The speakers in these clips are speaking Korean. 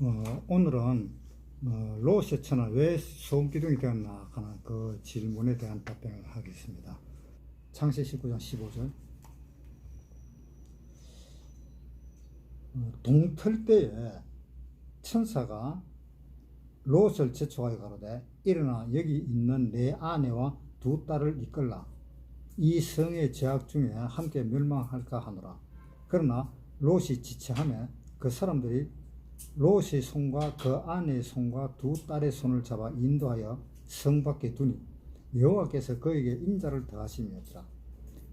어, 오늘은 어, 로세천은 왜 소음기둥이 되었나 하는 그 질문에 대한 답변을 하겠습니다. 창세 19장 15절. 어, 동틀 때에 천사가 롯을 제초하여 가로되 일어나 여기 있는 내 아내와 두 딸을 이끌라. 이 성의 제약 중에 함께 멸망할까 하노라. 그러나 롯이 지체하며 그 사람들이 롯의 손과 그 아내의 손과 두 딸의 손을 잡아 인도하여 성 밖에 두니 여호와께서 그에게 인자를 더하심이었더라.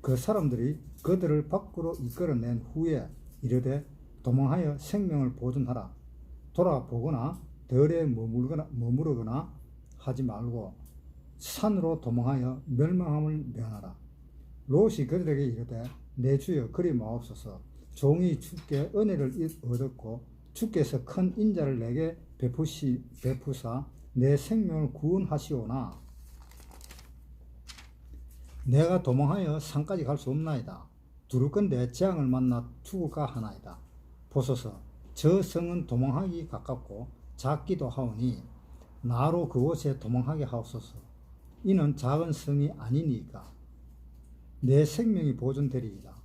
그 사람들이 그들을 밖으로 이끌어낸 후에 이르되 도망하여 생명을 보존하라. 돌아보거나 덜에 머물거나, 머무르거나 하지 말고 산으로 도망하여 멸망함을 면하라. 롯이 그들에게 이르되 내 주여 그리 마옵소서. 종이 주께 은혜를 얻었고 주께서 큰 인자를 내게 베푸시, 베푸사 내 생명을 구원하시오나 내가 도망하여 산까지 갈 수 없나이다. 두루건대 재앙을 만나 죽을까 하나이다. 보소서 저 성은 도망하기 가깝고 작기도 하오니 나로 그곳에 도망하게 하옵소서. 이는 작은 성이 아니니까 내 생명이 보존되리이다.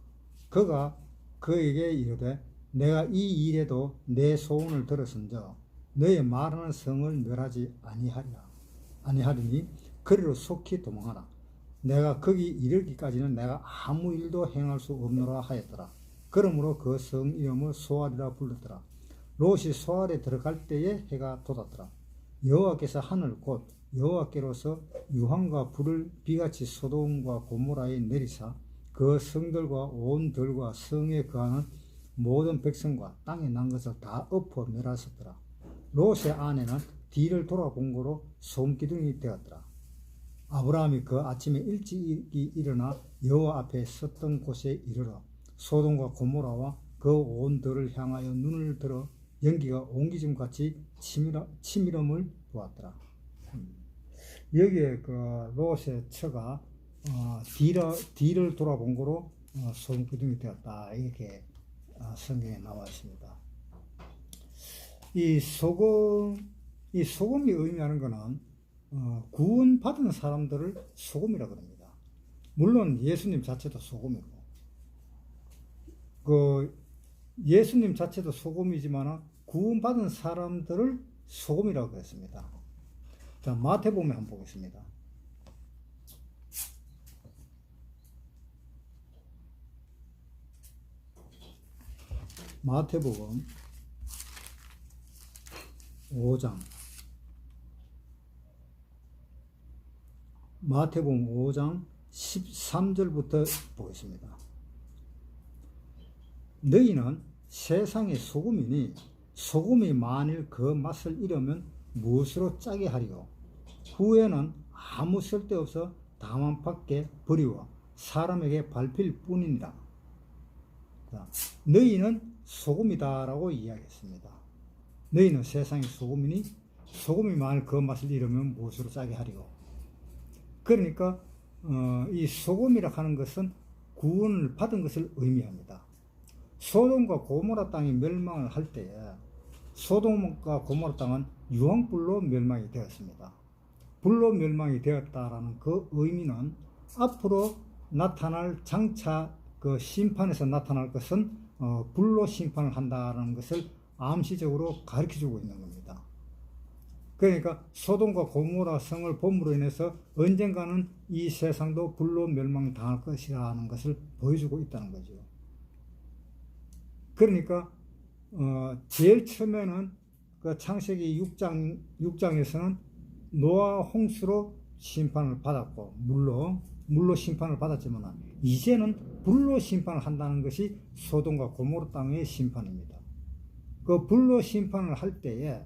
그가 그에게 이르되 내가 이 일에도 내 소원을 들었은저 너의 말하는 성을 멸하지 아니하리라. 아니하리니 그리로 속히 도망하라. 내가 거기 이르기까지는 내가 아무 일도 행할 수 없노라 하였더라. 그러므로 그 성 이름을 소알이라 불렀더라. 롯이 소알에 들어갈 때에 해가 돋았더라. 여호와께서 하늘 곧 여호와께로서 유황과 불을 비같이 소돔과 고모라에 내리사 그 성들과 온 들과 성에 거하는 모든 백성과 땅에 난 것을 다 엎어 멸하셨더라. 롯의 아내는 뒤를 돌아본 거로 솜기둥이 되었더라. 아브라함이 그 아침에 일찍이 일어나 여호와 앞에 섰던 곳에 이르러 소돔과 고모라와 그 온 들을 향하여 눈을 들어 연기가 옹기줌 같이 치밀어, 치밀음을 보았더라. 음. 여기에 그 롯의 처가 어, 뒤를, 뒤를 돌아본 거로 어, 소금 기둥이 되었다. 이렇게 어, 성경에 나와 있습니다. 이 소금, 이 소금이 의미하는 것은 어, 구원받은 사람들을 소금이라 그럽니다. 물론 예수님 자체도 소금이고, 그 예수님 자체도 소금이지만 구원받은 사람들을 소금이라고 했습니다. 자, 마태복음 한번 보겠습니다. 마태복음 5장 마태복음 5장 13절부터 보겠습니다. 너희는 세상의 소금이니 소금이 만일 그 맛을 잃으면 무엇으로 짜게 하리요? 후에는 아무 쓸데없어 다만 밖에 버리워 사람에게 밟힐 뿐이니라. 자, 너희는 소금이다라고 이야기했습니다. 너희는 세상의 소금이니 소금이 만일 그 맛을 잃으면 무엇으로 짜게 하리요? 그러니까 어, 이 소금이라 하는 것은 구원을 받은 것을 의미합니다. 소돔과 고모라 땅이 멸망을 할 때에 소돔과 고모라 땅은 유황불로 멸망이 되었습니다. 불로 멸망이 되었다라는 그 의미는 앞으로 나타날 장차 그 심판에서 나타날 것은 어, 불로 심판을 한다는 것을 암시적으로 가르쳐 주고 있는 겁니다. 그러니까 소돔과 고모라 성을 봄으로 인해서 언젠가는 이 세상도 불로 멸망당할 것이라는 것을 보여주고 있다는 거죠. 그러니까 어, 제일 처음에는 그 창세기 6장 6장에서는 노아 홍수로 심판을 받았고 물로 물로 심판을 받았지만 이제는 불로 심판을 한다는 것이 소돔과 고모르 땅의 심판입니다. 그 불로 심판을 할 때에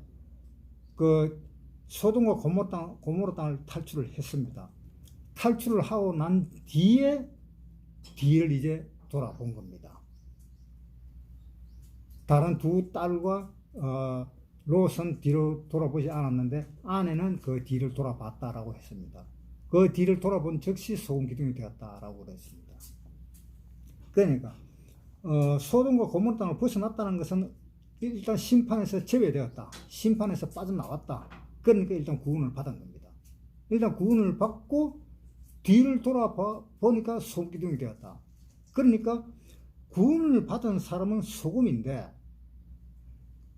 그 소돔과 고모르 땅 고모르 땅을 탈출을 했습니다. 탈출을 하고 난 뒤에 뒤를 이제 돌아본 겁니다. 다른 두 딸과 어, 롯은 뒤로 돌아보지 않았는데 아내는 그 뒤를 돌아봤다라고 했습니다. 그 뒤를 돌아본 즉시 소금 기둥이 되었다라고 그랬습니다. 그러니까 어, 소돔과 고모르 땅을 벗어났다는 것은 일단 심판에서 제외되었다. 심판에서 빠져나왔다. 그러니까 일단 구원을 받은 겁니다. 일단 구원을 받고 뒤를 돌아보니까 소기둥이 되었다. 그러니까 구원을 받은 사람은 소금인데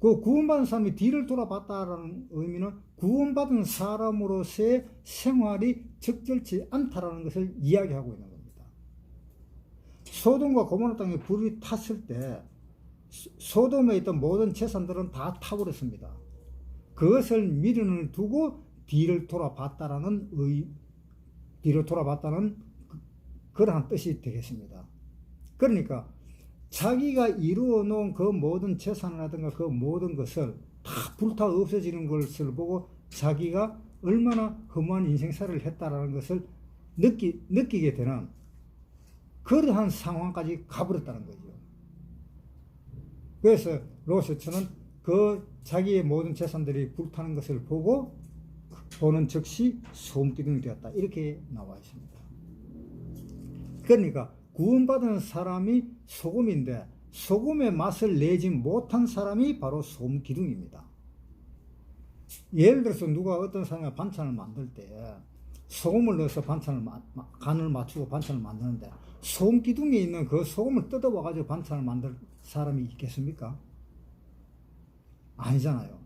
그 구원받은 사람이 뒤를 돌아봤다라는 의미는 구원받은 사람으로서의 생활이 적절치 않다라는 것을 이야기하고 있는 겁니다. 소돔과 고모라 땅에 불이 탔을 때 소- 소돔에 있던 모든 재산들은 다 타버렸습니다. 그것을 미련을 두고 뒤를 돌아봤다라는 의, 뒤를 돌아봤다는 그- 그러한 뜻이 되겠습니다. 그러니까 자기가 이루어 놓은 그 모든 재산이라든가 그 모든 것을 다 불타 없어지는 것을 보고 자기가 얼마나 허무한 인생살이를 했다라는 것을 느끼, 느끼게 되는 그러한 상황까지 가버렸다는 거죠. 그래서 로세츠는 그 자기의 모든 재산들이 불타는 것을 보고 보는 즉시 소음기둥이 되었다. 이렇게 나와 있습니다. 그러니까 구원받은 사람이 소금인데 소금의 맛을 내지 못한 사람이 바로 소금 기둥입니다. 예를 들어서 누가 어떤 사람이 반찬을 만들 때 소금을 넣어서 반찬을 간을 맞추고 반찬을 만드는데 소금 기둥에 있는 그 소금을 뜯어와 가지고 반찬을 만들 사람이 있겠습니까? 아니잖아요.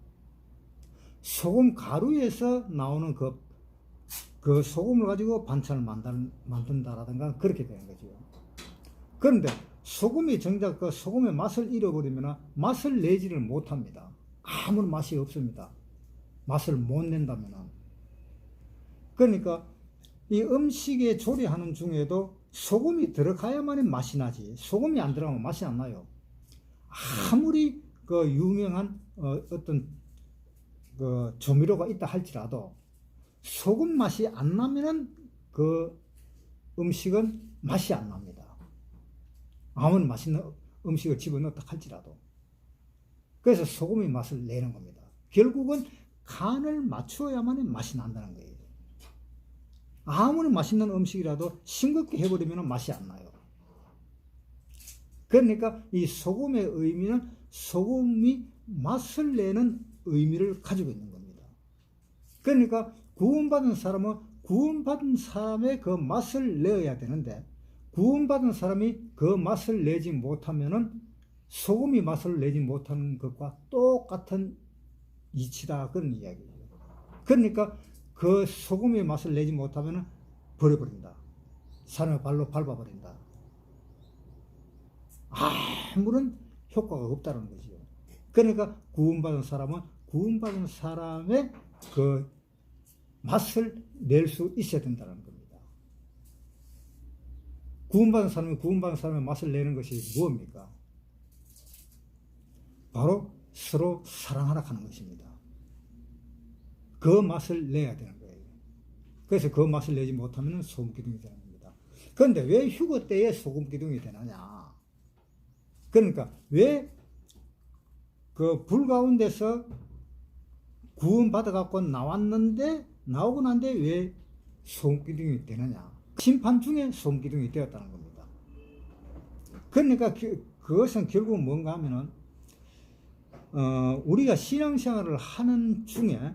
소금 가루에서 나오는 그, 그 소금을 가지고 반찬을 만든, 만든다라든가 그렇게 되는 거죠. 그런데 소금이 정작 그 소금의 맛을 잃어버리면 맛을 내지를 못합니다. 아무런 맛이 없습니다. 맛을 못 낸다면. 그러니까 이 음식에 조리하는 중에도 소금이 들어가야만 맛이 나지. 소금이 안 들어가면 맛이 안 나요. 아무리 그 유명한 어, 어떤 그 조미료가 있다 할지라도 소금 맛이 안 나면은 그 음식은 맛이 안 납니다. 아무리 맛있는 음식을 집어넣었다 할지라도. 그래서 소금이 맛을 내는 겁니다. 결국은 간을 맞추어야만 맛이 난다는 거예요. 아무리 맛있는 음식이라도 싱겁게 해버리면 맛이 안 나요. 그러니까 이 소금의 의미는 소금이 맛을 내는 의미를 가지고 있는 겁니다. 그러니까 구원받은 사람은 구원받은 사람의 그 맛을 내어야 되는데 구원받은 사람이 그 맛을 내지 못하면은 소금이 맛을 내지 못하는 것과 똑같은 이치다 그런 이야기예요. 그러니까 그 소금의 맛을 내지 못하면은 버려버린다. 사람의 발로 밟아버린다. 아무런 효과가 없다는 거죠. 그러니까 구원받은 사람은 구원받은 사람의 그 맛을 낼 수 있어야 된다는 겁니다. 구원받은 사람이 구원받은 사람의 맛을 내는 것이 무엇입니까? 바로 서로 사랑하라 하는 것입니다. 그 맛을 내야 되는 거예요. 그래서 그 맛을 내지 못하면 소금 기둥이 되는 겁니다. 그런데 왜 휴거 때에 소금 기둥이 되느냐? 그러니까 왜 그 불 가운데서 구원 받아갖고 나왔는데 나오고 난데 왜 소금 기둥이 되느냐? 심판 중에 소금 기둥이 되었다는 겁니다. 그러니까 그, 그것은 결국 뭔가 하면은 어, 우리가 신앙생활을 하는 중에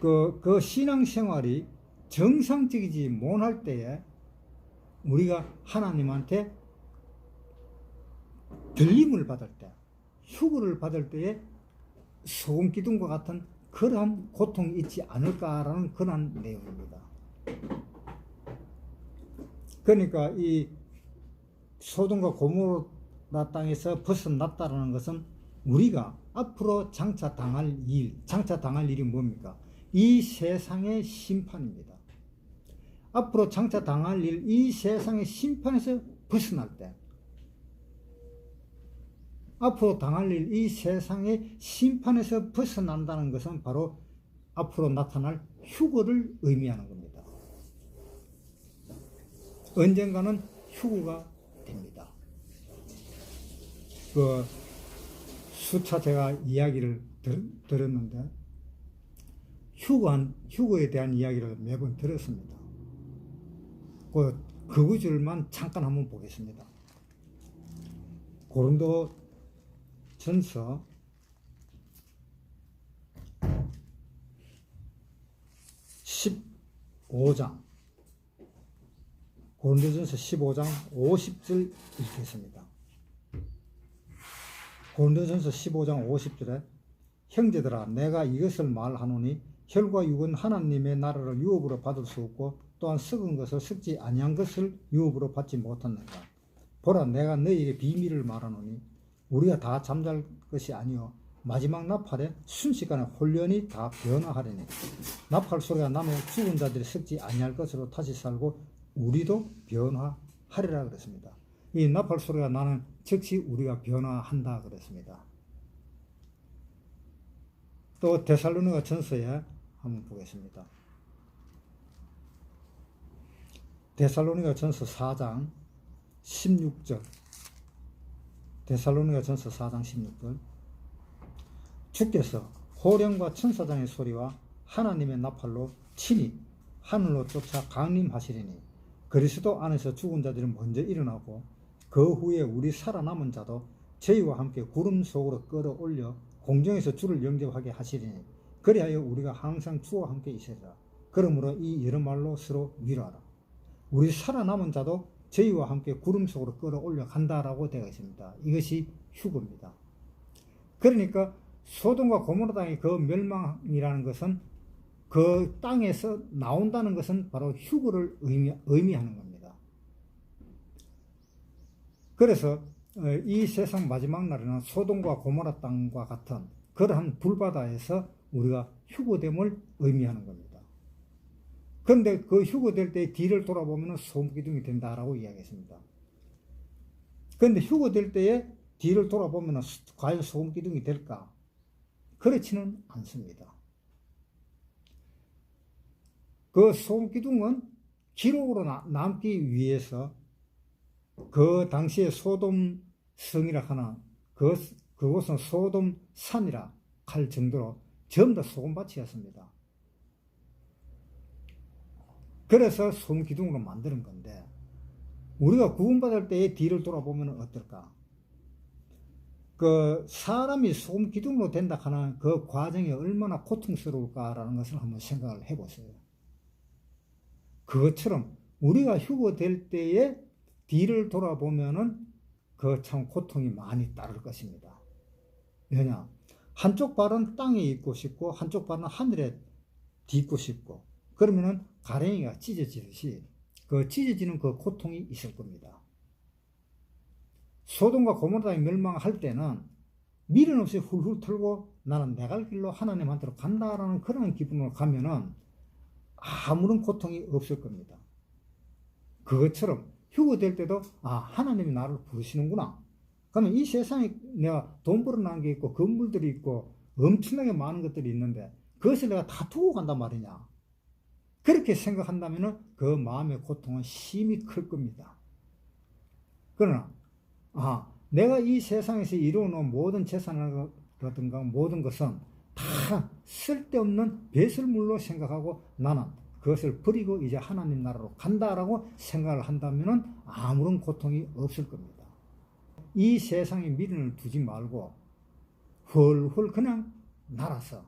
그, 그 신앙생활이 정상적이지 못할 때에 우리가 하나님한테 들림을 받을 때, 휴거를 받을 때에 소금 기둥과 같은 그러한 고통이 있지 않을까라는 그런 내용입니다. 그러니까 이 소돔과 고모라 땅에서 벗어났다라는 것은 우리가 앞으로 장차 당할 일, 장차 당할 일이 뭡니까? 이 세상의 심판입니다. 앞으로 장차 당할 일, 이 세상의 심판에서 벗어날 때, 앞으로 당할 일, 이 세상의 심판에서 벗어난다는 것은 바로 앞으로 나타날 휴거를 의미하는 겁니다. 언젠가는 휴거가 됩니다. 그 수차 제가 이야기를 들, 들었는데 휴거한 휴거에 대한 이야기를 매번 들었습니다. 그 그 구절만 잠깐 한번 보겠습니다. 고린도 전서. 15장. 고린도전서 15장 50절 읽겠습니다. 고린도전서 15장 50절에 형제들아 내가 이것을 말하노니 혈과 육은 하나님의 나라를 유업으로 받을 수 없고 또한 썩은 것을 썩지 아니한 것을 유업으로 받지 못하는가 보라 내가 너희에게 비밀을 말하노니 우리가 다 잠잘 것이 아니요 마지막 나팔에 순식간에 홀연히 다 변화하리니 나팔 소리가 나면 죽은 자들이 썩지 아니할 것으로 다시 살고 우리도 변화하리라 그랬습니다. 이 나팔 소리가 나는 즉시 우리가 변화한다 그랬습니다. 또 데살로니가 전서에 한번 보겠습니다. 데살로니가 전서 4장 16절 데살로니가 전서 4장 16절. 주께서 호령과 천사장의 소리와 하나님의 나팔로 친히 하늘로 쫓아 강림하시리니 그리스도 안에서 죽은 자들은 먼저 일어나고 그 후에 우리 살아남은 자도 저희와 함께 구름 속으로 끌어올려 공중에서 주를 영접하게 하시리니 그리하여 우리가 항상 주와 함께 있으리라. 그러므로 이 여러 말로 서로 위로하라. 우리 살아남은 자도 저희와 함께 구름 속으로 끌어올려 간다라고 되어 있습니다. 이것이 휴거입니다. 그러니까 소돔과 고모라 땅의 그 멸망이라는 것은 그 땅에서 나온다는 것은 바로 휴거를 의미, 의미 하는 겁니다. 그래서 어, 이 세상 마지막 날에는 소돔과 고모라 땅과 같은 그러한 불바다에서 우리가 휴거됨을 의미하는 겁니다. 그런데 그 휴거될 때 뒤를 돌아보면 소음기둥이 된다라고 이야기했습니다. 그런데 휴거될 때에 뒤를 돌아보면 과연 소음기둥이 될까? 그렇지는 않습니다. 그 소음기둥은 기록으로 남기 위해서 그 당시에 소돔 성이라 하나 그 그곳은 소돔 산이라 할 정도로 전부 다 소금밭이었습니다. 그래서 소음기둥으로 만드는 건데 우리가 구원받을 때의 뒤를 돌아보면 어떨까? 그 사람이 소음기둥으로 된다 하는 그 과정이 얼마나 고통스러울까라는 것을 한번 생각을 해보세요. 그것처럼 우리가 휴거될 때에 뒤를 돌아보면은 그 참 고통이 많이 따를 것입니다. 왜냐? 한쪽 발은 땅에 있고 싶고 한쪽 발은 하늘에 딛고 싶고 그러면은 가랭이가 찢어지듯이 그 찢어지는 그 고통이 있을 겁니다. 소돔과 고모라에 멸망할 때는 미련 없이 훌훌 털고 나는 내 갈 길로 하나님한테로 간다라는 그런 기분으로 가면은 아무런 고통이 없을 겁니다. 그것처럼 휴거될 때도 아 하나님이 나를 부르시는구나. 그러면 이 세상에 내가 돈 벌어난 게 있고 건물들이 있고 엄청나게 많은 것들이 있는데 그것을 내가 다 두고 간단 말이냐. 그렇게 생각한다면 그 마음의 고통은 심히 클 겁니다. 그러나 아 내가 이 세상에서 이루어놓은 모든 재산이라든가 모든 것은 다 쓸데없는 배설물로 생각하고 나는 그것을 버리고 이제 하나님 나라로 간다라고 생각을 한다면 아무런 고통이 없을 겁니다. 이 세상에 미련을 두지 말고 헐헐 그냥 날아서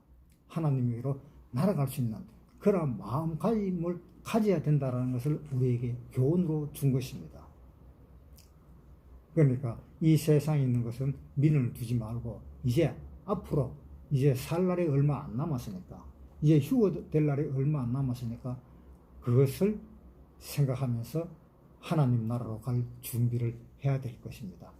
하나님으로 날아갈 수 있는 그런 마음가짐을 가져야 된다는 것을 우리에게 교훈으로 준 것입니다. 그러니까 이 세상에 있는 것은 미련을 두지 말고 이제 앞으로 이제 살 날이 얼마 안 남았으니까 이제 휴거 될 날이 얼마 안 남았으니까 그것을 생각하면서 하나님 나라로 갈 준비를 해야 될 것입니다.